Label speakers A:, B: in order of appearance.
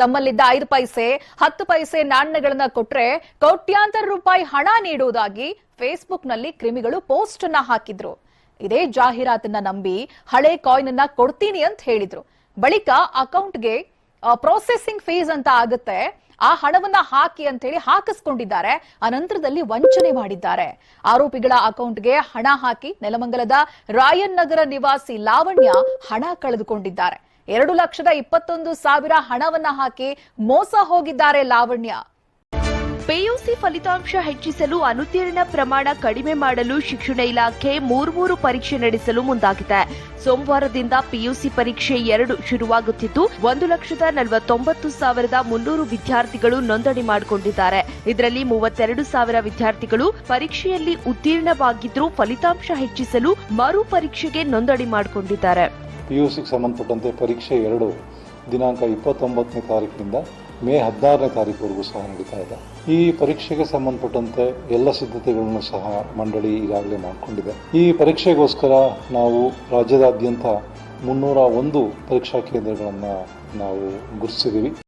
A: ತಮ್ಮಲ್ಲಿದ್ದ ಐದು ಪೈಸೆ, ಹತ್ತು ಪೈಸೆ ನಾಣ್ಯಗಳನ್ನ ಕೊಟ್ರೆ ಕೋಟ್ಯಾಂತರ ರೂಪಾಯಿ ಹಣ ನೀಡುವುದಾಗಿ ಫೇಸ್ಬುಕ್ನಲ್ಲಿ ಕ್ರಿಮಿಗಳು ಪೋಸ್ಟ್ ಅನ್ನ ಹಾಕಿದ್ರು. ಇದೇ ಜಾಹೀರಾತನ್ನ ನಂಬಿ ಹಳೆ ಕಾಯಿನ್ ಅನ್ನ ಕೊಡ್ತೀನಿ ಅಂತ ಹೇಳಿದ್ರು. ಬಳಿಕ ಅಕೌಂಟ್ಗೆ ಪ್ರೊಸೆಸಿಂಗ್ ಫೀಸ್ ಅಂತ ಆಗುತ್ತೆ. ಆ ಹಣವನ್ನ ಹಾಕಿ ಅಂತ ಹೇಳಿ ಹಾಕಿಸ್ಕೊಂಡಿದ್ದಾರೆ. ಅನಂತರದಲ್ಲಿ ವಂಚನೆ ಮಾಡಿದ್ದಾರೆ. ಆರೋಪಿಗಳ ಅಕೌಂಟ್ಗೆ ಹಣ ಹಾಕಿ ನೆಲಮಂಗಲದ ರಾಯನ್ ನಗರ ನಿವಾಸಿ ಲಾವಣ್ಯ ಹಣ ಕಳೆದುಕೊಂಡಿದ್ದಾರೆ. ಎರಡು ಲಕ್ಷದ ಇಪ್ಪತ್ತೊಂದು ಸಾವಿರ ಹಣವನ್ನ ಹಾಕಿ ಮೋಸ ಹೋಗಿದ್ದಾರೆ ಲಾವಣ್ಯ.
B: ಪಿಯುಸಿ ಫಲಿತಾಂಶ ಹೆಚ್ಚಿಸಲು ಅನುತ್ತೀರ್ಣ ಪ್ರಮಾಣ ಕಡಿಮೆ ಮಾಡಲು ಶಿಕ್ಷಣ ಇಲಾಖೆ ಮೂರ್ಮೂರು ಪರೀಕ್ಷೆ ನಡೆಸಲು ಮುಂದಾಗಿದೆ. ಸೋಮವಾರದಿಂದ ಪಿಯುಸಿ ಪರೀಕ್ಷೆ ಎರಡು ಶುರುವಾಗುತ್ತಿದ್ದು, ಒಂದು ಲಕ್ಷದ ನಲವತ್ತೊಂಬತ್ತು ಸಾವಿರದ ಮುನ್ನೂರು ವಿದ್ಯಾರ್ಥಿಗಳು ನೋಂದಣಿ ಮಾಡಿಕೊಂಡಿದ್ದಾರೆ. ಇದರಲ್ಲಿ ಮೂವತ್ತೆರಡು ಸಾವಿರ ವಿದ್ಯಾರ್ಥಿಗಳು ಪರೀಕ್ಷೆಯಲ್ಲಿ ಉತ್ತೀರ್ಣವಾಗಿದ್ದರೂ ಫಲಿತಾಂಶ ಹೆಚ್ಚಿಸಲು ಮರು ಪರೀಕ್ಷೆಗೆ ನೋಂದಣಿ ಮಾಡಿಕೊಂಡಿದ್ದಾರೆ.
C: ಪಿ ಯು ಸಿಗೆ ಸಂಬಂಧಪಟ್ಟಂತೆ ಪರೀಕ್ಷೆ ಎರಡು, ದಿನಾಂಕ ಇಪ್ಪತ್ತೊಂಬತ್ತನೇ ತಾರೀಕಿನಿಂದ ಮೇ ಹದಿನಾರನೇ ತಾರೀಕುವರೆಗೂ ಸಹ ನಡೀತಾ ಇದೆ. ಈ ಪರೀಕ್ಷೆಗೆ ಸಂಬಂಧಪಟ್ಟಂತೆ ಎಲ್ಲ ಸಿದ್ಧತೆಗಳನ್ನು ಸಹ ಮಂಡಳಿ ಈಗಾಗಲೇ ಮಾಡಿಕೊಂಡಿದೆ. ಈ ಪರೀಕ್ಷೆಗೋಸ್ಕರ ನಾವು ರಾಜ್ಯದಾದ್ಯಂತ ಮುನ್ನೂರ ಒಂದು ಪರೀಕ್ಷಾ ಕೇಂದ್ರಗಳನ್ನು ನಾವು ಗುರುತಿಸಿದ್ದೀವಿ.